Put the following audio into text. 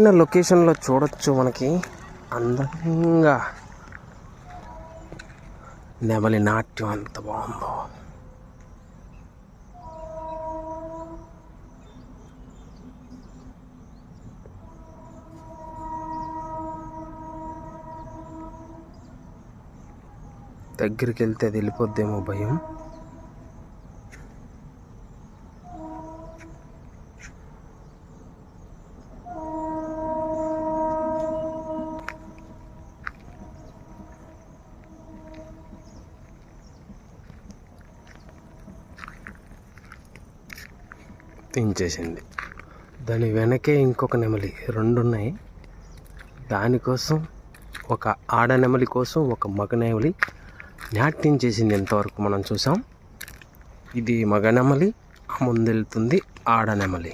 అందమైన లొకేషన్లో చూడొచ్చు మనకి. అందంగా. నెమలి నాట్యం ఎంత బాగుందో. దగ్గరికి వెళ్తే అది వెళ్ళిపోద్దేమో భయం. తించేసింది దాని వెనకే ఇంకొక నెమలి రెండు ఉన్నాయి దానికోసం ఒక ఆడ నెమలి కోసం ఒక మగ నెమలి నాట్యం చేసింది ఎంతవరకు మనం చూసాం. ఇది మగ నెమలి ముందెళ్తుంది ఆడ నెమలి.